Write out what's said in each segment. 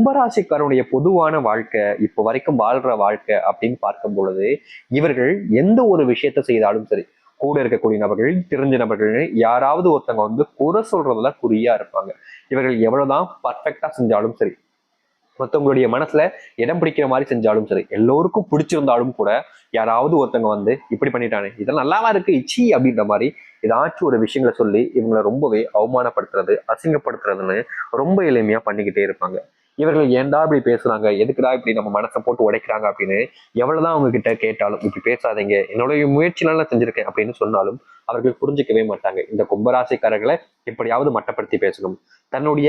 கும்பராசிக்காரனுடைய பொதுவான வாழ்க்கை இப்போ வரைக்கும் வாழ்ற வாழ்க்கை அப்படின்னு பார்க்கும் பொழுது இவர்கள் எந்த ஒரு விஷயத்த செய்தாலும் சரி கூட இருக்கக்கூடிய நபர்கள் தெரிஞ்ச நபர்கள் யாராவது ஒருத்தவங்க வந்து குறை சொல்றதுல குறியா இருப்பாங்க. இவர்கள் எவ்வளவுதான் பர்ஃபெக்டா செஞ்சாலும் சரி மற்றவங்களுடைய மனசுல இடம் பிடிக்கிற மாதிரி செஞ்சாலும் சரி எல்லோருக்கும் பிடிச்சிருந்தாலும் கூட யாராவது ஒருத்தவங்க வந்து இப்படி பண்ணிட்டானே இதெல்லாம் நல்லாவா இருக்கு இச்சி அப்படின்ற மாதிரி ஏதாச்சும் ஒரு விஷயங்களை சொல்லி இவங்களை ரொம்பவே அவமானப்படுத்துறது அசிங்கப்படுத்துறதுன்னு ரொம்ப எளிமையா பண்ணிக்கிட்டே இருப்பாங்க. இவர்கள் ஏன்டா இப்படி பேசுறாங்க? எதுக்குடா இப்படி நம்ம மனசை போட்டு உடைக்கிறாங்க அப்படின்னு எவ்வளவுதான் அவங்க கிட்ட கேட்டாலும் இப்படி பேசாதீங்க. என்னுடைய முயற்சினால நான் செஞ்சிருக்கேன் அப்படின்னு சொன்னாலும் அவர்கள் புரிஞ்சுக்கவே மாட்டாங்க. இந்த கும்பராசிக்காரர்களை எப்படியாவது மட்டப்படுத்தி பேசணும். தன்னுடைய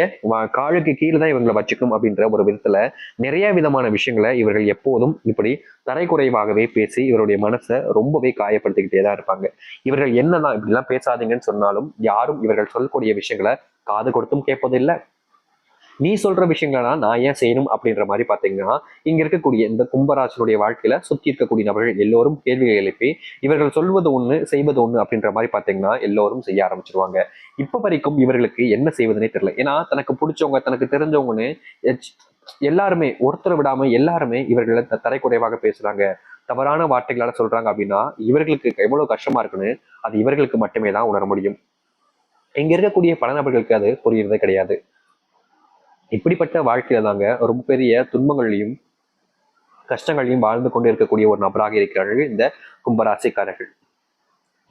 காலுக்கு கீழே தான் இவங்களை வச்சுக்கணும் அப்படின்ற ஒரு விதத்துல நிறைய விதமான விஷயங்களை இவர்கள் எப்போதும் இப்படி தரைக்குறைவாகவே பேசி இவருடைய மனசை ரொம்பவே காயப்படுத்திக்கிட்டே தான் இருப்பாங்க. இவர்கள் என்னதான் இப்படிலாம் பேசாதீங்கன்னு சொன்னாலும் யாரும் இவர்கள் சொல்லக்கூடிய விஷயங்களை காது கொடுத்தும் கேட்பதில்லை. நீ சொல்ற விஷயங்களா நான் ஏன் செய்யணும் அப்படின்ற மாதிரி பாத்தீங்கன்னா இங்க இருக்கக்கூடிய இந்த கும்பராசனுடைய வாழ்க்கையில சுத்தி இருக்கக்கூடிய நபர்கள் எல்லோரும் கேள்விகள் எழுப்பி இவர்கள் சொல்வது ஒண்ணு செய்வது ஒண்ணு அப்படின்ற மாதிரி பாத்தீங்கன்னா எல்லோரும் செய்ய ஆரம்பிச்சிருவாங்க. இப்ப வரைக்கும் இவர்களுக்கு என்ன செய்வதுனே தெரியல. ஏன்னா தனக்கு பிடிச்சவங்க தனக்கு தெரிஞ்சவங்கன்னு எல்லாருமே ஒருத்தரை விடாம எல்லாருமே இவர்களை த- தரைக்குறைவாக பேசுறாங்க. தவறான வார்த்தைகளால சொல்றாங்க அப்படின்னா இவர்களுக்கு எவ்வளவு கஷ்டமா இருக்குன்னு அது இவர்களுக்கு மட்டுமே தான் உணர முடியும். இங்க இருக்கக்கூடிய பல நபர்களுக்கு அது புரியறதே கிடையாது. இப்படிப்பட்ட வாழ்க்கையில தாங்க ரொம்ப பெரிய துன்பங்களையும் கஷ்டங்களையும் வாழ்ந்து கொண்டு இருக்கக்கூடிய ஒரு நபராக இருக்கிறார்கள் இந்த கும்பராசிக்காரர்கள்.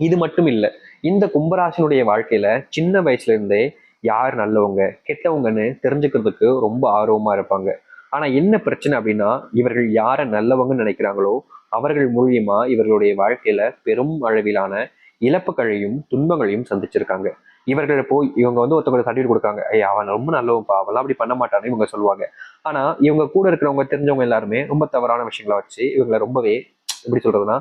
இது மட்டும் இல்லை இந்த கும்பராசினுடைய வாழ்க்கையில சின்ன வயசுல இருந்தே யார் நல்லவங்க கெட்டவங்கன்னு தெரிஞ்சுக்கிறதுக்கு ரொம்ப ஆர்வமா இருப்பாங்க. ஆனா என்ன பிரச்சனை அப்படின்னா இவர்கள் யாரை நல்லவங்கன்னு நினைக்கிறாங்களோ அவர்கள் மூலியமா இவர்களுடைய வாழ்க்கையில பெரும் அளவிலான இழப்புகளையும் துன்பங்களையும் சந்திச்சிருக்காங்க. இவர்கள் போய் இவங்க வந்து ஒருத்தவங்க சர்டிஃபிகேட் கொடுக்காங்க. ஐயா அவன் ரொம்ப நல்லவன்ப்பா அவெல்லாம் அப்படி பண்ண மாட்டான்னு இவங்க சொல்லுவாங்க. ஆனா இவங்க கூட இருக்கிறவங்க தெரிஞ்சவங்க எல்லாருமே ரொம்ப தவறான விஷயங்களை வச்சு இவங்களை ரொம்பவே எப்படி சொல்றதுன்னா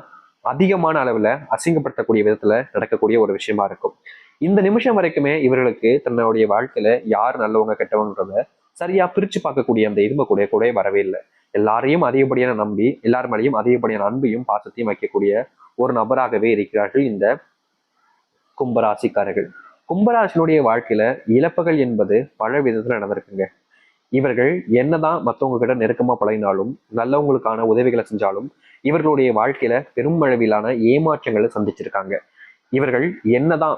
அதிகமான அளவுல அசிங்கப்படுத்தக்கூடிய விதத்துல நடக்கக்கூடிய ஒரு விஷயமா இருக்கும். இந்த நிமிஷம் வரைக்குமே இவர்களுக்கு தன்னுடைய வாழ்க்கையில யார் நல்லவங்க கெட்டவங்கன்றத சரியா பிரிச்சு பார்க்கக்கூடிய அந்த இரும்பு கூட கூட வரவே இல்லை. எல்லாரையும் அதிகப்படியான நம்பி எல்லார் மேலேயும் அதிகப்படியான அன்பையும் பாசத்தையும் வைக்கக்கூடிய ஒரு நபராகவே இருக்கிறார்கள் இந்த கும்பராசிக்காரர்கள். கும்பராசினுடைய வாழ்க்கையில இழப்புகள் என்பது பல விதத்துல நடந்திருக்குங்க. இவர்கள் என்னதான் மற்றவங்க கிட்ட நெருக்கமா பழகினாலும் நல்லவங்களுக்கான உதவிகளை செஞ்சாலும் இவர்களுடைய வாழ்க்கையில பெருமளவிலான ஏமாற்றங்களை சந்திச்சிருக்காங்க. இவர்கள் என்னதான்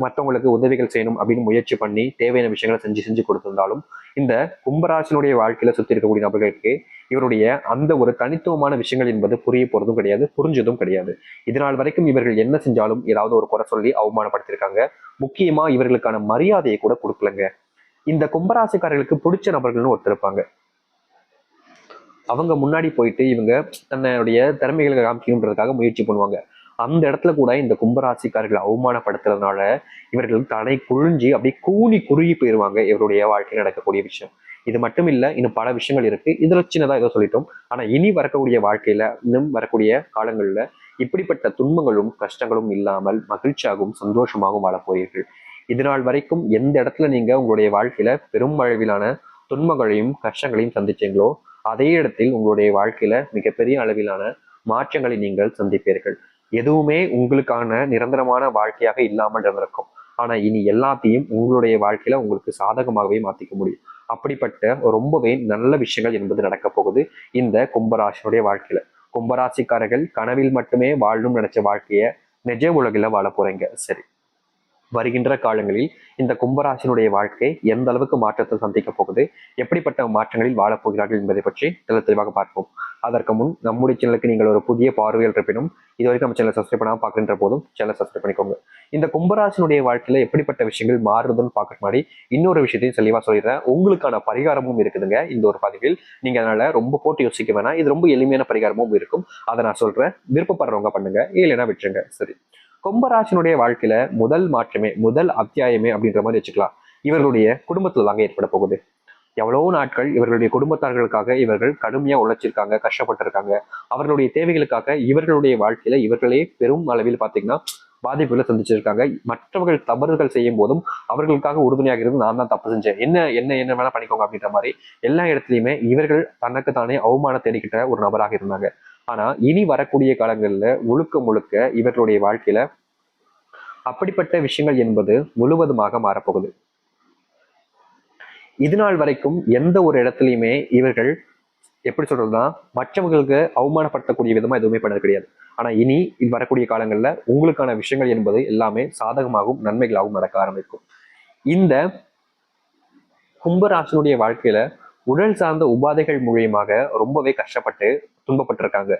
மற்றவங்களுக்கு உதவிகள் செய்யணும் அப்படின்னு முயற்சி பண்ணி தேவையான விஷயங்களை செஞ்சு செஞ்சு கொடுத்திருந்தாலும் இந்த கும்பராசினுடைய வாழ்க்கையில சுத்தி இருக்கக்கூடிய நபர்களுக்கு இவருடைய அந்த ஒரு தனித்துவமான விஷயங்கள் என்பது புரிய போறதும் கிடையாது புரிஞ்சதும் கிடையாது. இதனால் வரைக்கும் இவர்கள் என்ன செஞ்சாலும் ஏதாவது ஒரு குறை சொல்லி அவமானப்படுத்தியிருக்காங்க. முக்கியமா இவர்களுக்கான மரியாதையை கூட கொடுக்கலங்க. இந்த கும்பராசிக்காரர்களுக்கு பிடிச்ச நபர்கள்னு ஒருத்தர் இருப்பாங்க. அவங்க முன்னாடி போயிட்டு இவங்க தன்னுடைய திறமைகளை காமிக்கணுன்றதுக்காக முயற்சி பண்ணுவாங்க. அந்த இடத்துல கூட இந்த கும்பராசிக்காரர்களை அவமானப்படுத்துறதுனால இவர்கள் தலை குழிஞ்சு அப்படியே கூனி குறுகி போயிருவாங்க. இவருடைய வாழ்க்கையில் நடக்கக்கூடிய விஷயம். இது மட்டும் இல்லை இன்னும் பல விஷயங்கள் இருக்கு. இதில் சின்னதாக ஏதோ சொல்லிட்டோம். ஆனால் இனி வரக்கூடிய வாழ்க்கையில இன்னும் வரக்கூடிய காலங்களில் இப்படிப்பட்ட துன்பங்களும் கஷ்டங்களும் இல்லாமல் மகிழ்ச்சியாகவும் சந்தோஷமாகவும் வாழப்போகிறீர்கள். இதுநாள் இதனால் வரைக்கும் எந்த இடத்துல நீங்க உங்களுடைய வாழ்க்கையில பெரும் அளவிலான துன்பங்களையும் கஷ்டங்களையும் சந்திச்சீங்களோ அதே இடத்தில் உங்களுடைய வாழ்க்கையில மிகப்பெரிய அளவிலான மாற்றங்களை நீங்கள் சந்திப்பீர்கள். எதுவுமே உங்களுக்கான நிரந்தரமான வாழ்க்கையாக இல்லாமல் இருந்திருக்கும். ஆனா இனி எல்லாத்தையும் உங்களுடைய வாழ்க்கையில உங்களுக்கு சாதகமாகவே மாத்திக்க முடியும். அப்படிப்பட்ட ரொம்பவே நல்ல விஷயங்கள் என்பது நடக்க போகுது இந்த கும்பராசினுடைய வாழ்க்கையில. கும்பராசிக்காரர்கள் கனவில் மட்டுமே வாழணும்னு நினைச்ச வாழ்க்கைய நிஜ உலகில வாழ போறீங்க. சரி. வருகின்ற காலங்களில் இந்த கும்பராசினுடைய வாழ்க்கை எந்த அளவுக்கு மாற்றத்தை சந்திக்க போகுது? எப்படிப்பட்ட மாற்றங்களில் வாழப்போகிறார்கள் என்பதை பற்றி தெளி தெளிவாக பார்ப்போம். அதற்கு முன் நம்முடைய சேனலுக்கு நீங்கள் ஒரு புதிய பார்வையில் இருப்பினும் இது வரைக்கும் நம்ம சேனல் சப்ஸ்கிரைப் பண்ணாமல் பார்க்கின்ற போதும் சேனல் சப்ஸ்கிரைப் பண்ணிக்கோங்க. இந்த கும்பராசினுடைய வாழ்க்கையில் எப்படிப்பட்ட விஷயங்கள் மாறுதுன்னு பார்க்க முன்னாடி இன்னொரு விஷயத்தையும் தெளிவாக சொல்லிடுறேன். உங்களுக்கான பரிகாரமும் இருக்குதுங்க இந்த ஒரு பதிவில். நீங்கள் அதனால் ரொம்ப போட்டு யோசிக்க வேணாம். இது ரொம்ப எளிமையான பரிகாரமும் இருக்கும். அதை நான் சொல்கிறேன் விருப்பப்படுறவங்க பண்ணுங்க. இல்லைன்னா விட்டுருங்க. சரி. கும்பராசினுடைய வாழ்க்கையில முதல் மாற்றமே முதல் அத்தியாயமே அப்படின்ற மாதிரி வச்சுக்கலாம். இவர்களுடைய குடும்பத்துல தாங்க ஏற்பட போகுது. எவ்வளவோ நாட்கள் இவர்களுடைய குடும்பத்தார்களுக்காக இவர்கள் கடுமையா உழைச்சிருக்காங்க கஷ்டப்பட்டிருக்காங்க. அவர்களுடைய தேவைகளுக்காக இவர்களுடைய வாழ்க்கையில இவர்களே பெரும் அளவில் பாத்தீங்கன்னா பாதிப்புகளை சந்திச்சிருக்காங்க. மற்றவர்கள் தவறுகள் செய்யும் போதும் அவர்களுக்காக உறுதுணையாக இருந்து நான் தான் தப்பு செஞ்சேன். என்ன என்ன என்ன வேணா பண்ணிக்கோங்க அப்படின்ற மாதிரி எல்லா இடத்துலையுமே இவர்கள் தனக்கு தானே அவமானம் தேடிக்கிட்ட ஒரு நபராக இருந்தாங்க. ஆனா இனி வரக்கூடிய காலங்களில் முழுக்க முழுக்க இவர்களுடைய வாழ்க்கையில அப்படிப்பட்ட விஷயங்கள் என்பது முழுவதுமாக மாறப்போகுது. இது நாள் வரைக்கும் எந்த ஒரு இடத்துலையுமே இவர்கள் எப்படி சொல்றதுன்னா மற்றவங்களுக்கு அவமானப்படுத்தக்கூடிய விதமா எதுவுமே பண்ணது கிடையாது. ஆனா இனி இது வரக்கூடிய காலங்கள்ல உங்களுக்கான விஷயங்கள் என்பது எல்லாமே சாதகமாகவும் நன்மைகளாகவும் நடக்க ஆரம்பிக்கும். இந்த கும்பராசனுடைய வாழ்க்கையில உடல் சார்ந்த உபாதைகள் மூலியமாக ரொம்பவே கஷ்டப்பட்டு துன்பப்பட்டிருக்காங்க.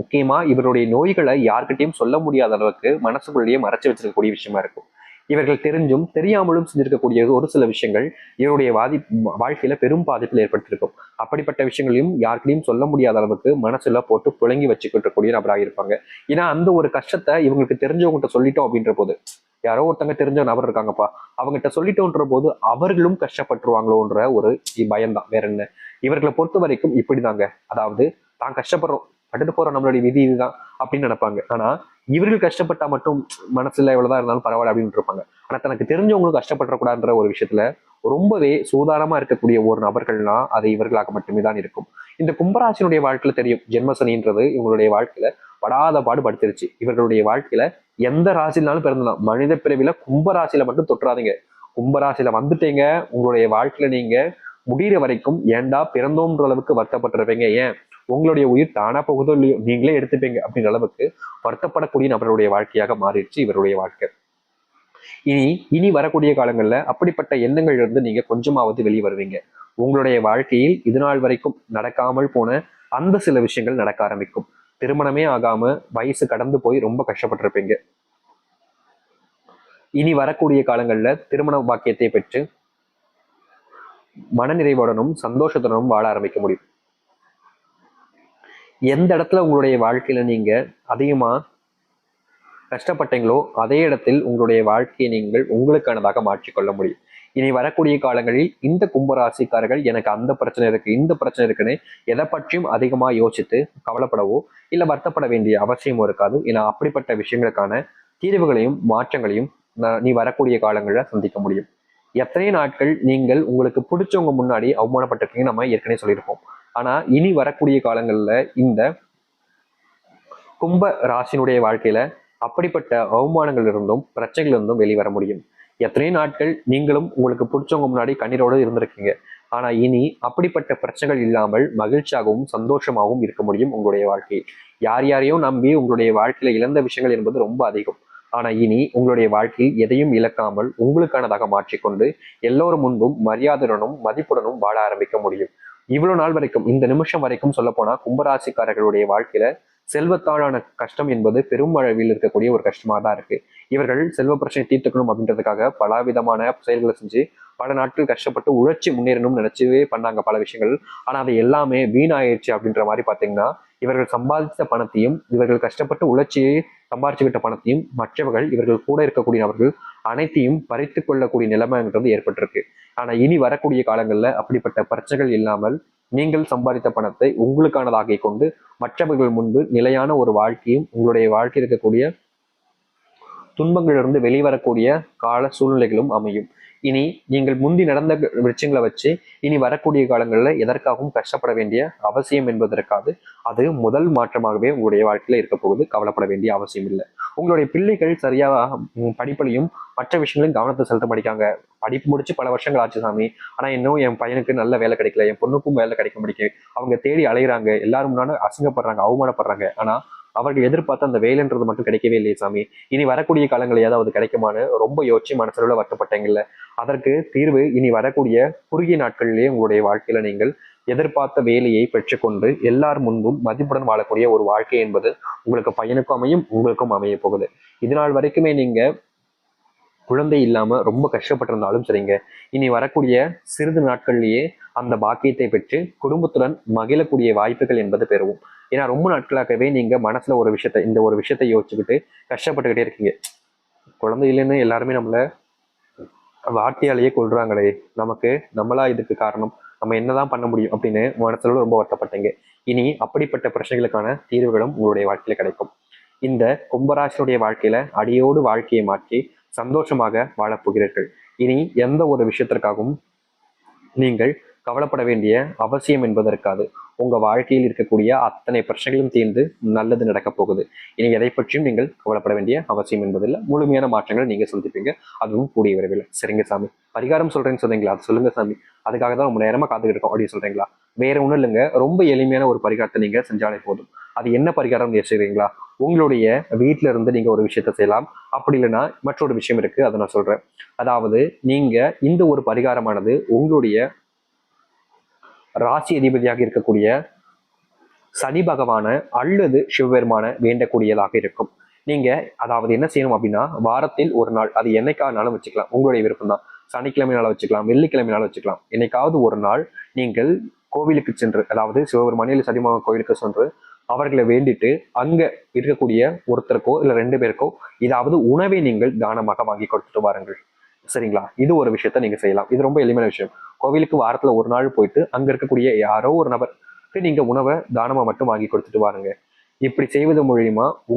முக்கியமா இவருடைய நோய்களை யார்கிட்டையும் சொல்ல முடியாத அளவுக்கு மனசுக்குள்ளேயே மறைச்சு வச்சிருக்கக்கூடிய விஷயமா இருக்கும். இவர்கள் தெரிஞ்சும் தெரியாமலும் செஞ்சிருக்கக்கூடிய ஒரு சில விஷயங்கள் இவருடைய வாதி வாழ்க்கையில பெரும் பாதிப்பில் ஏற்பட்டிருக்கும். அப்படிப்பட்ட விஷயங்களையும் யார்கிட்டையும் சொல்ல முடியாத அளவுக்கு மனசுல போட்டு புழங்கி வச்சுக்கிட்டு இருக்கக்கூடிய நபராக இருப்பாங்க. ஏன்னா அந்த ஒரு கஷ்டத்தை இவங்களுக்கு தெரிஞ்சவங்ககிட்ட சொல்லிட்டோம் அப்படின்ற போது யாரோ ஒருத்தங்க தெரிஞ்ச நபர் இருக்காங்கப்பா அவங்ககிட்ட சொல்லிட்டோன்ற போது அவர்களும் கஷ்டப்பட்டுருவாங்களோன்ற ஒரு பயம்தான். வேற என்ன? இவர்களை பொறுத்த வரைக்கும் இப்படிதாங்க. அதாவது தான் கஷ்டப்படுறோம். பட்டுட்டு போற நம்மளுடைய விதி இதுதான் அப்படின்னு நினைப்பாங்க. ஆனா இவர்கள் கஷ்டப்பட்டா மட்டும் மனசுல எவ்வளவுதான் இருந்தாலும் பரவாயில்ல அப்படின்னு இருப்பாங்க. ஆனா தனக்கு தெரிஞ்சவங்களும் கஷ்டப்படக்கூடாதுன்ற ஒரு விஷயத்துல ரொம்பவே சூதாரமா இருக்கக்கூடிய ஒரு நபர்கள்னா அது இவர்களாக மட்டுமே தான் இருக்கும். இந்த கும்பராசினுடைய வாழ்க்கையில தெரியும். ஜென்மசனின்றது இவங்களுடைய வாழ்க்கையில படாத பாடு படுத்திருச்சு இவர்களுடைய வாழ்க்கையில எந்த ராசினாலும் பிறந்தலாம். மனித பிறவில கும்பராசியில மட்டும் தொற்றாதீங்க. கும்பராசியில வந்துட்டீங்க. உங்களுடைய வாழ்க்கையில நீங்க முடிகிற வரைக்கும் ஏண்டா பிறந்தோன்ற அளவுக்கு வருத்தப்பட்டிருப்பீங்க? ஏன்? உங்களுடைய உயிர் தானா போகுதோ இல்லையோ நீங்களே எடுத்துப்பீங்க அப்படின்ற அளவுக்கு வருத்தப்படக்கூடிய நபருடைய வாழ்க்கையாக மாறிடுச்சு இவருடைய வாழ்க்கை. இனி இனி வரக்கூடிய காலங்கள்ல அப்படிப்பட்ட எண்ணங்கள் இருந்து நீங்க கொஞ்சமாவது வெளியே வருவீங்க. உங்களுடைய வாழ்க்கையில் இது நாள் வரைக்கும் நடக்காமல் போன அந்த சில விஷயங்கள் நடக்க ஆரம்பிக்கும். திருமணமே ஆகாம வயசு கடந்து போய் ரொம்ப கஷ்டப்பட்டிருப்பீங்க. இனி வரக்கூடிய காலங்கள்ல திருமண பாக்கியத்தை பெற்று மனநிறைவுடனும் சந்தோஷத்துடனும் வாழ ஆரம்பிக்க முடியும். எந்த இடத்துல உங்களுடைய வாழ்க்கையில நீங்க அதிகமா கஷ்டப்பட்டீங்களோ அதே இடத்தில் உங்களுடைய வாழ்க்கையை நீங்கள் உங்களுக்கானதாக மாற்றிக்கொள்ள முடியும். இனி வரக்கூடிய காலங்களில் இந்த கும்பராசிக்காரர்கள் எனக்கு அந்த பிரச்சனை இருக்கு இந்த பிரச்சனை இருக்குன்னு எதை பற்றியும் அதிகமா யோசித்து கவலைப்படவோ இல்லை வருத்தப்பட வேண்டிய அவசியமும் இருக்காது. ஏன்னா அப்படிப்பட்ட விஷயங்களுக்கான தீர்வுகளையும் மாற்றங்களையும் நீ வரக்கூடிய காலங்களில் சந்திக்க முடியும். எத்தனை நாட்கள் நீங்கள் உங்களுக்கு பிடிச்சவங்க முன்னாடி அவமானப்பட்டிருக்கீங்க நம்ம ஏற்கனவே சொல்லியிருப்போம். ஆனா இனி வரக்கூடிய காலங்கள்ல இந்த கும்ப ராசினுடைய வாழ்க்கையில அப்படிப்பட்ட அவமானங்கள் இருந்தும் பிரச்சனைகள் இருந்தும் வெளிவர முடியும். எத்தனை நாட்கள் நீங்களும் உங்களுக்கு பிடிச்சவங்க முன்னாடி கண்ணீரோடு இருந்திருக்கீங்க. ஆனா இனி அப்படிப்பட்ட பிரச்சனைகள் இல்லாமல் மகிழ்ச்சியாகவும் சந்தோஷமாகவும் இருக்க முடியும் உங்களுடைய வாழ்க்கையில் யார் யாரையும் நம்பி உங்களுடைய வாழ்க்கையில இழந்த விஷயங்கள் என்பது ரொம்ப அதிகம். ஆனா இனி உங்களுடைய வாழ்க்கையில் எதையும் இழக்காமல் உங்களுக்கானதாக மாற்றிக்கொண்டு எல்லோரும் முன்பும் மரியாதையுடனும் மதிப்புடனும் வாழ ஆரம்பிக்க முடியும். இவ்வளவு நாள் வரைக்கும் இந்த நிமிஷம் வரைக்கும் சொல்ல போனா கும்பராசிக்காரர்களுடைய வாழ்க்கையில செல்வத்தாலான கஷ்டம் என்பது பெரும் அளவில் இருக்கக்கூடிய ஒரு கஷ்டமா தான் இருக்கு. இவர்கள் செல்வ பிரச்சனை தீர்த்துக்கணும் அப்படின்றதுக்காக பலவிதமான செயல்களை செஞ்சு பல நாட்கள் கஷ்டப்பட்டு உழைச்சி முன்னேறணும்னு நினைச்சவே பண்ணாங்க பல விஷயங்கள். ஆனா அது எல்லாமே வீணாயிருச்சு அப்படின்ற மாதிரி பாத்தீங்கன்னா இவர்கள் சம்பாதித்த பணத்தையும் இவர்கள் கஷ்டப்பட்டு உழைச்சி சம்பாதிச்சுக்கிட்ட பணத்தையும் மற்றவர்கள் இவர்கள் கூட இருக்கக்கூடிய நபர்கள் அனைத்தையும் பறித்து கொள்ளக்கூடிய நிலைமைன்றது ஏற்பட்டிருக்கு. ஆனா இனி வரக்கூடிய காலங்கள்ல அப்படிப்பட்ட பிரச்சனைகள் இல்லாமல் நீங்கள் சம்பாதித்த பணத்தை உங்களுக்கானதாக கொண்டு மற்றவர்கள் முன்பு நிலையான ஒரு வாழ்க்கையும் உங்களுடைய வாழ்க்கை இருக்கக்கூடிய துன்பங்களிலிருந்து வெளிவரக்கூடிய கால சூழ்நிலைகளும் அமையும். இனி நீங்கள் முந்தி நடந்த விஷயங்களை வச்சு இனி வரக்கூடிய காலங்களில் எதற்காகவும் கஷ்டப்பட வேண்டிய அவசியம் என்பதற்காக அது முதல் மாற்றமாகவே உங்களுடைய வாழ்க்கையில் இருக்க போகுது. கவலைப்பட வேண்டிய அவசியம் இல்லை. உங்களுடைய பிள்ளைகள் சரியாக படிப்பிலையும் மற்ற விஷயங்களையும் கவனத்தை செலுத்த மாட்டாங்க படிப்பு முடிச்சு பல வருஷங்கள் ஆச்சு சாமி. ஆனால் இன்னும் என் பையனுக்கு நல்ல வேலை கிடைக்கல. என் பொண்ணுக்கும் வேலை கிடைக்க முடியும் அவங்க தேடி அலைகிறாங்க எல்லாரும் முன்னாடி அசிங்கப்படுறாங்க அவமானப்படுறாங்க. ஆனால் அவர்கள் எதிர்பார்த்த அந்த வேலைன்றது மட்டும் கிடைக்கவே இல்லையே சாமி. இனி வரக்கூடிய காலங்கள் ஏதாவது கிடைக்குமான்னு ரொம்ப யோசிச்சு மனசுல வருத்தப்பட்டீங்கல்ல. அதற்கு தீர்வு இனி வரக்கூடிய குறுகிய நாட்களிலேயே உங்களுடைய வாழ்க்கையில நீங்கள் எதிர்பார்த்த வேலையை பெற்றுக்கொண்டு எல்லார் முன்பும் மதிப்புடன் வாழக்கூடிய ஒரு வாழ்க்கை என்பது உங்களுக்கு பையனுக்கும் அமையும் உங்களுக்கும் அமைய போகுது. இதனால் வரைக்குமே நீங்க குழந்தை இல்லாம ரொம்ப கஷ்டப்பட்டிருந்தாலும் சரிங்க. இனி வரக்கூடிய சிறிது நாட்கள்லயே அந்த பாக்கியத்தை பெற்று குடும்பத்துடன் மகிழக்கூடிய வாய்ப்புகள் என்பது பெறுவோம். ஏன்னா ரொம்ப நாட்களாகவே நீங்க மனசுல ஒரு விஷயத்த இந்த ஒரு விஷயத்தை யோசிச்சுக்கிட்டு கஷ்டப்பட்டுக்கிட்டே இருக்கீங்க. குழந்தை இல்லைன்னு எல்லாருமே நம்மள வார்த்தையாலேயே கொள்றாங்களே நமக்கு நம்மளா இதுக்கு காரணம். நம்ம என்னதான் பண்ண முடியும் அப்படின்னு மனசுல ரொம்ப வருத்தப்பட்டீங்க. இனி அப்படிப்பட்ட பிரச்சனைகளுக்கான தீர்வுகளும் உங்களுடைய வாழ்க்கையில கிடைக்கும். இந்த கும்பராசினுடைய வாழ்க்கையில அடியோடு வாழ்க்கையை மாற்றி சந்தோஷமாக வாழப்போகிறீர்கள் இனி எந்த ஒரு விஷயத்திற்காகவும் நீங்கள் கவலைப்பட வேண்டிய அவசியம் என்பது இருக்காது உங்க வாழ்க்கையில் இருக்கக்கூடிய அத்தனை பிரச்சனைகளும் தீர்ந்து நல்லது நடக்க போகுது. இனி எதை பற்றியும் நீங்கள் கவலைப்பட வேண்டிய அவசியம் என்பதில்லை. முழுமையான மாற்றங்களை நீங்க சந்திப்பீங்க. அதுவும் கூடிய விரைவில். சரிங்க சாமி. பரிகாரம் சொல்றேன்னு சொன்னீங்களா? அது சொல்லுங்க சாமி. அதுக்காக தான் ரொம்ப நேரமா காத்துக்கிட்டு இருக்கோம். அப்படின்னு சொல்றீங்களா? வேற ஒண்ணும் இல்லைங்க. ரொம்ப எளிமையான ஒரு பரிகாரத்தை நீங்க செஞ்சாலே போதும். அது என்ன பரிகாரம் யோசிக்கிறீங்களா உங்களுடைய வீட்டில இருந்து நீங்க ஒரு விஷயத்த செய்யலாம். அப்படி இல்லைன்னா மற்றொரு விஷயம் இருக்கு. அதை நான் சொல்றேன். அதாவது நீங்க இந்த ஒரு பரிகாரமானது உங்களுடைய ராசி அதிபதியாக இருக்கக்கூடிய சனி பகவான அல்லது சிவபெருமான வேண்டக்கூடியதாக இருக்கும். நீங்க அதாவது என்ன செய்யணும் அப்படின்னா வாரத்தில் ஒரு நாள் அது என்னைக்கானாலும் வச்சுக்கலாம். உங்களுடைய விருப்பம் தான் சனிக்கிழமைனால வச்சுக்கலாம் வெள்ளிக்கிழமைனால வச்சுக்கலாம். என்னைக்காவது ஒரு நாள் நீங்கள் கோவிலுக்கு சென்று அதாவது சிவபெருமானியில் சனிமகன் கோவிலுக்கு சென்று அவர்களை வேண்டிட்டு அங்க இருக்கக்கூடிய ஒருத்தருக்கோ இல்ல ரெண்டு பேருக்கோ ஏதாவது உணவை நீங்கள் தானமாக வாங்கி கொடுத்துட்டு வாருங்கள். சரிங்களா? இது ஒரு விஷயத்த நீங்க செய்யலாம். இது ரொம்ப எளிமையான விஷயம். கோவிலுக்கு வாரத்துல ஒரு நாள் போயிட்டு அங்க இருக்கக்கூடிய யாரோ ஒரு நபருக்கு நீங்க உணவை தானமா மட்டும் வாங்கி கொடுத்துட்டு வாருங்க. இப்படி செய்வது மூலியமா